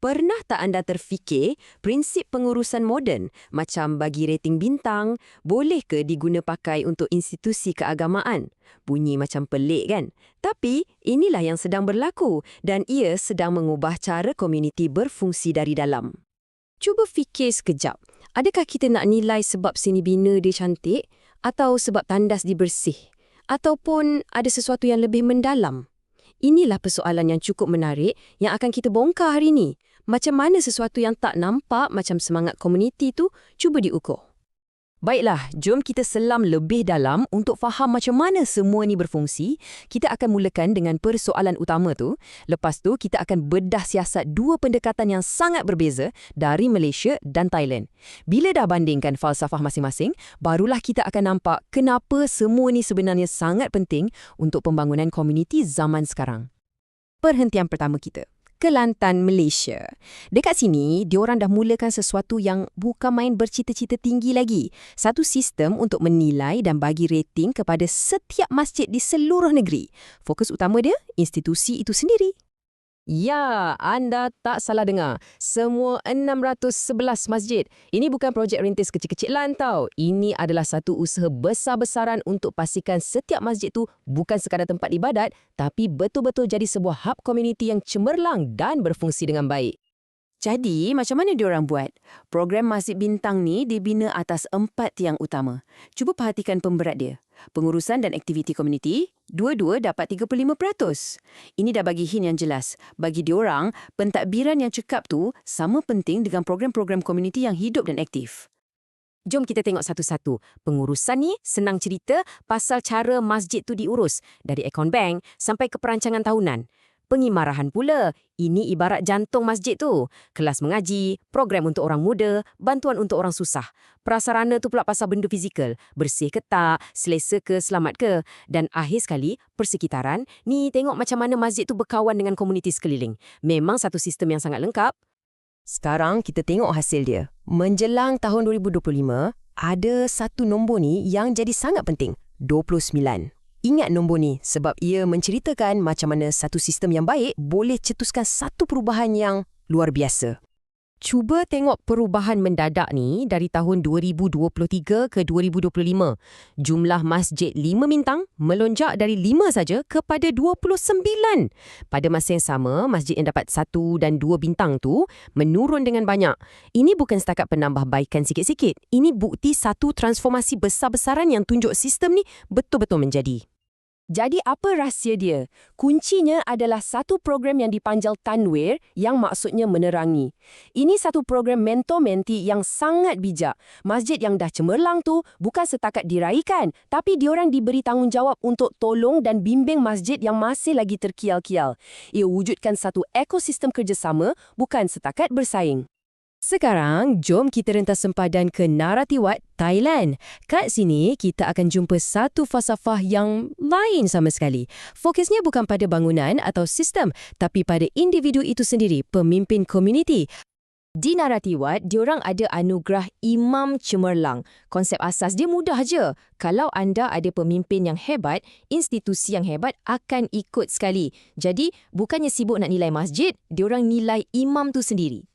Pernah tak anda terfikir prinsip pengurusan moden macam bagi rating bintang boleh ke diguna pakai untuk institusi keagamaan? Bunyi macam pelik kan? Tapi inilah yang sedang berlaku dan ia sedang mengubah cara komuniti berfungsi dari dalam. Cuba fikir sekejap. Adakah kita nak nilai sebab sini bina dia cantik atau sebab tandas dia bersih? Ataupun ada sesuatu yang lebih mendalam? Inilah persoalan yang cukup menarik yang akan kita bongkar hari ini. Macam mana sesuatu yang tak nampak macam semangat komuniti tu cuba diukur. Baiklah, jom kita selam lebih dalam untuk faham macam mana semua ni berfungsi. Kita akan mulakan dengan persoalan utama tu. Lepas tu, kita akan bedah siasat dua pendekatan yang sangat berbeza dari Malaysia dan Thailand. Bila dah bandingkan falsafah masing-masing, barulah kita akan nampak kenapa semua ni sebenarnya sangat penting untuk pembangunan komuniti zaman sekarang. Perhentian pertama kita. Kelantan Malaysia. Dekat sini, diorang dah mulakan sesuatu yang bukan main bercita-cita tinggi lagi. Satu sistem untuk menilai dan bagi rating kepada setiap masjid di seluruh negeri. Fokus utama dia, institusi itu sendiri. Ya, anda tak salah dengar. Semua 611 masjid. Ini bukan projek rintis kecil-kecilan tau. Ini adalah satu usaha besar-besaran untuk pastikan setiap masjid tu bukan sekadar tempat ibadat, tapi betul-betul jadi sebuah hub komuniti yang cemerlang dan berfungsi dengan baik. Jadi, macam mana diorang buat? Program Masjid Bintang ni dibina atas empat tiang utama. Cuba perhatikan pemberat dia. Pengurusan dan aktiviti komuniti, dua-dua dapat 35%. Ini dah bagi hint yang jelas. Bagi diorang, pentadbiran yang cekap tu sama penting dengan program-program komuniti yang hidup dan aktif. Jom kita tengok satu-satu. Pengurusan ni senang cerita pasal cara masjid tu diurus. Dari akaun bank sampai ke perancangan tahunan pengimarahan pula. Ini ibarat jantung masjid tu. Kelas mengaji, program untuk orang muda, bantuan untuk orang susah. Prasarana tu pula pasal benda fizikal. Bersih ke tak, selesa ke, selamat ke. Dan akhir sekali, persekitaran. Ni tengok macam mana masjid tu berkawan dengan komuniti sekeliling. Memang satu sistem yang sangat lengkap. Sekarang kita tengok hasil dia. Menjelang tahun 2025, ada satu nombor ni yang jadi sangat penting. 29. Ingat nombor ni sebab ia menceritakan macam mana satu sistem yang baik boleh cetuskan satu perubahan yang luar biasa. Cuba tengok perubahan mendadak ni dari tahun 2023 ke 2025. Jumlah masjid 5 bintang melonjak dari 5 saja kepada 29. Pada masa yang sama, masjid yang dapat 1 dan 2 bintang tu menurun dengan banyak. Ini bukan setakat penambahbaikan sikit-sikit. Ini bukti satu transformasi besar-besaran yang tunjuk sistem ni betul-betul menjadi. Jadi apa rahsia dia? Kuncinya adalah satu program yang dipanjal Tanwir yang maksudnya menerangi. Ini satu program mentor-menti yang sangat bijak. Masjid yang dah cemerlang tu bukan setakat diraikan, tapi diorang diberi tanggungjawab untuk tolong dan bimbing masjid yang masih lagi terkial-kial. Ia wujudkan satu ekosistem kerjasama bukan setakat bersaing. Sekarang, jom kita rentas sempadan ke Naratiwat, Thailand. Kat sini, kita akan jumpa satu falsafah yang lain sama sekali. Fokusnya bukan pada bangunan atau sistem, tapi pada individu itu sendiri, pemimpin komuniti. Di Naratiwat, diorang ada anugerah Imam Cemerlang. Konsep asas dia mudah je. Kalau anda ada pemimpin yang hebat, institusi yang hebat akan ikut sekali. Jadi, bukannya sibuk nak nilai masjid, diorang nilai imam tu sendiri.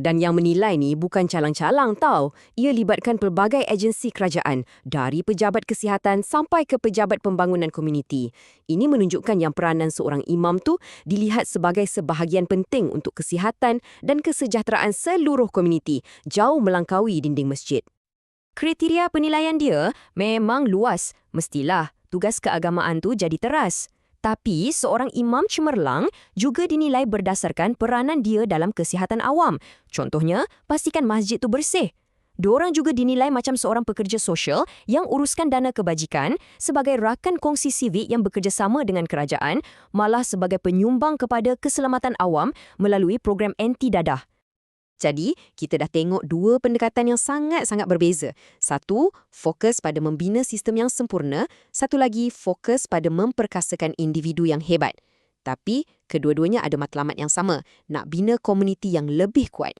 Dan yang menilai ni bukan calang-calang tau. Ia libatkan pelbagai agensi kerajaan, dari pejabat kesihatan sampai ke pejabat pembangunan komuniti. Ini menunjukkan yang peranan seorang imam tu dilihat sebagai sebahagian penting untuk kesihatan dan kesejahteraan seluruh komuniti, jauh melangkaui dinding masjid. Kriteria penilaian dia memang luas. Mestilah tugas keagamaan tu jadi teras. Tapi seorang imam cemerlang juga dinilai berdasarkan peranan dia dalam kesihatan awam. Contohnya, pastikan masjid tu bersih. Diorang juga dinilai macam seorang pekerja sosial yang uruskan dana kebajikan sebagai rakan kongsi sivik yang bekerjasama dengan kerajaan, malah sebagai penyumbang kepada keselamatan awam melalui program anti dadah. Jadi, kita dah tengok dua pendekatan yang sangat-sangat berbeza. Satu, fokus pada membina sistem yang sempurna. Satu lagi, fokus pada memperkasakan individu yang hebat. Tapi, kedua-duanya ada matlamat yang sama, nak bina komuniti yang lebih kuat.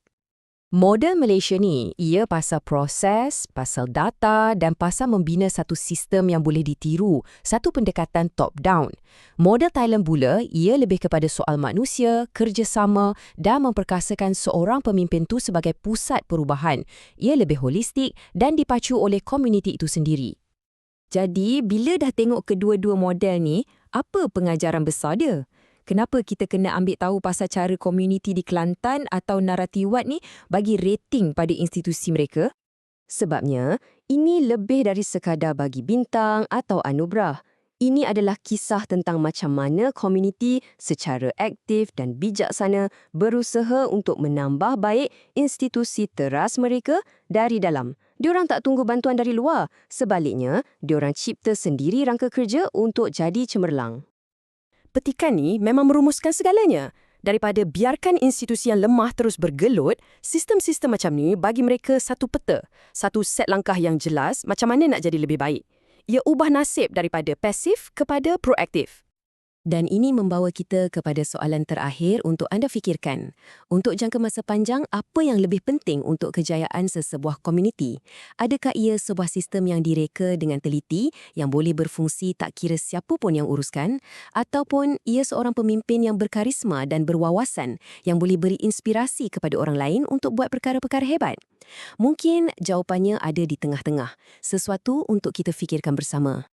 Model Malaysia ni, ia pasal proses, pasal data dan pasal membina satu sistem yang boleh ditiru, satu pendekatan top-down. Model Thailand pula, ia lebih kepada soal manusia, kerjasama dan memperkasakan seorang pemimpin tu sebagai pusat perubahan. Ia lebih holistik dan dipacu oleh komuniti itu sendiri. Jadi, bila dah tengok kedua-dua model ni, apa pengajaran besar dia? Kenapa kita kena ambil tahu pasal cara komuniti di Kelantan atau Naratiwat ni bagi rating pada institusi mereka? Sebabnya, ini lebih dari sekadar bagi bintang atau anugerah. Ini adalah kisah tentang macam mana komuniti secara aktif dan bijaksana berusaha untuk menambah baik institusi teras mereka dari dalam. Diorang tak tunggu bantuan dari luar. Sebaliknya, diorang cipta sendiri rangka kerja untuk jadi cemerlang petikan ni memang merumuskan segalanya. Daripada biarkan institusi yang lemah terus bergelut, sistem-sistem macam ni bagi mereka satu peta, satu set langkah yang jelas macam mana nak jadi lebih baik. Ia ubah nasib daripada pasif kepada proaktif. Dan ini membawa kita kepada soalan terakhir untuk anda fikirkan. Untuk jangka masa panjang, apa yang lebih penting untuk kejayaan sesebuah komuniti? Adakah ia sebuah sistem yang direka dengan teliti, yang boleh berfungsi tak kira siapa pun yang uruskan? Ataupun ia seorang pemimpin yang berkarisma dan berwawasan, yang boleh beri inspirasi kepada orang lain untuk buat perkara-perkara hebat? Mungkin jawapannya ada di tengah-tengah, sesuatu untuk kita fikirkan bersama.